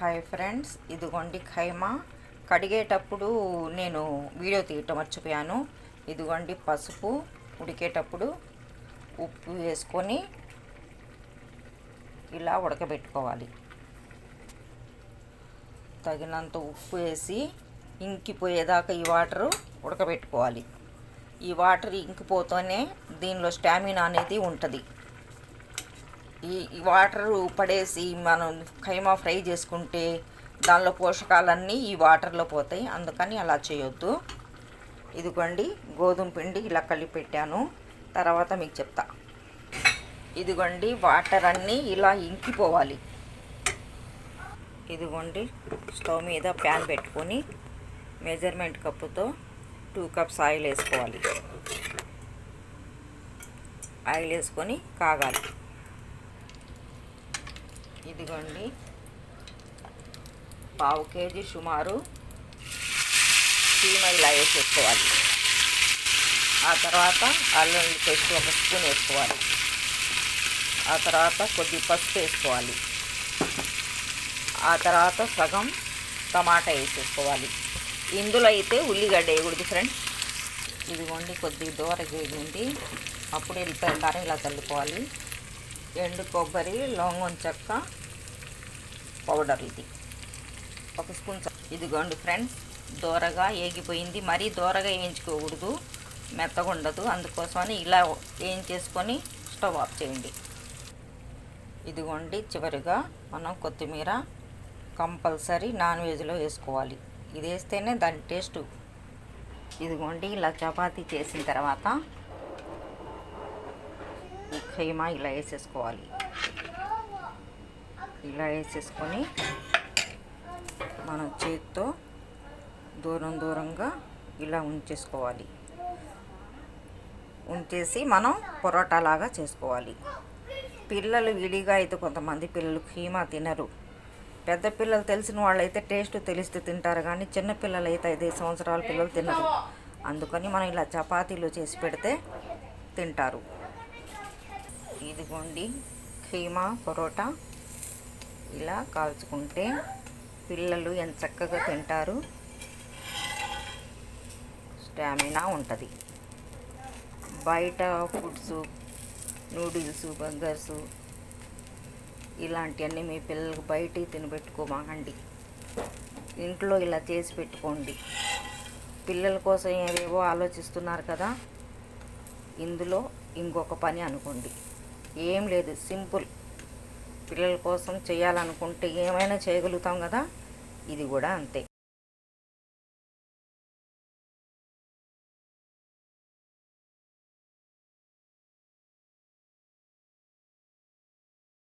Hi friends ఇదిగోండి ఖైమా. కడిగేటప్పుడు నేను video తీయటం మర్చిపోయాను. ఇదిగోండి పసుపు ఉడికేటప్పుడు ఉప్పు వేసుకొని ఇలా ఉడకబెట్టుకోవాలి. తగినంత ఉప్పు వేసి ఇంకిపోయేదాకా ఈ వాటరు ఉడకబెట్టుకోవాలి. ఈ వాటర్ ఇంకిపోతూనే దీనిలో స్టామినా అనేది ఉంటుంది. ఈ వాటర్ పడేసి మనం ఖైమా ఫ్రై చేసుకుంటే దానిలో పోషకాలన్నీ ఈ వాటర్లో పోతాయి. అందుకని అలా చేయొద్దు. ఇదిగోండి గోధుమ పిండి ఇలా కలిపి పెట్టాను. తర్వాత మీకు చెప్తా. ఇదిగోండి వాటర్ అన్నీ ఇలా ఇంకిపోవాలి. ఇదిగోండి స్టవ్ మీద ప్యాన్ పెట్టుకొని మెజర్మెంట్ కప్పుతో టూ కప్స్ ఆయిల్ వేసుకోవాలి. ఆయిల్ వేసుకొని కాగాలి. ఇదిగోండి. పావు కేజీ సుమారు చీమ ఇలా వేసేసుకోవాలి ఆ తర్వాత అల్లం పేస్ట్ ఒక స్పూన్ వేసుకోవాలి. ఆ తర్వాత కొద్ది పసుపు వేసుకోవాలి. ఆ తర్వాత సగం టమాటా వేసేసుకోవాలి. ఇందులో అయితే ఉల్లిగడ్డ వేయకూడదు ఫ్రెండ్స్. ఇదిగోండి కొద్ది దూర గేగింది అప్పుడు వెళ్ళిపోయిన కారం ఇలా చల్లుకోవాలి. ఎండు కొబ్బరి లవంగం చెక్క పౌడర్ ఇది. ఒక స్పూన్ ఇదిగోండి ఫ్రెండ్స్ దూరగా ఏగిపోయింది. మరీ దూరగా వేయించుకోకూడదు మెత్తగా ఉండదు. అందుకోసమని ఇలా వేయించేసుకొని స్టవ్ ఆఫ్ చేయండి. ఇదిగోండి చివరిగా మనం కొత్తిమీర కంపల్సరీ నాన్ వెజ్లో వేసుకోవాలి. ఇది వేస్తేనే దాని టేస్ట్. ఇదిగోండి ఇలా చపాతీ చేసిన తర్వాత ఈ ఖైమా ఇలా వేసేసుకోవాలి. ఇలా వేసేసుకొని మనం చేతితో దూరం దూరంగా ఇలా ఉంచేసుకోవాలి. ఉంచేసి మనం పొరోటా లాగా చేసుకోవాలి. పిల్లలు విడిగా అయితే కొంతమంది పిల్లలు కీమా తినరు. పెద్ద పిల్లలు తెలిసిన వాళ్ళైతే టేస్ట్ తెలిస్తే తింటారు కానీ చిన్న పిల్లలు అయితే ఐదు సంవత్సరాల పిల్లలు తినరు. అందుకని మనం ఇలా చపాతీలు చేసి పెడితే తింటారు. ఇదిగోండి కీమా పరోటా ఇలా కాల్చుకుంటే పిల్లలు ఎంత చక్కగా తింటారు. స్టామినా ఉంటుంది. బయట ఫుడ్స్ నూడిల్స్ బర్గర్స్ ఇలాంటివన్నీ మీ పిల్లలకు బయట తినబెట్టుకోమాకండి ఇంట్లో ఇలా చేసి పెట్టుకోండి. పిల్లల కోసం ఏవేవో ఆలోచిస్తున్నారు కదా ఇందులో ఇంకొక పని అనుకోండి. ఏం లేదు సింపుల్. పిల్లల కోసం చేయాలనుకుంటే ఏమైనా చేయగలుగుతాం కదా? ఇది కూడా అంతే.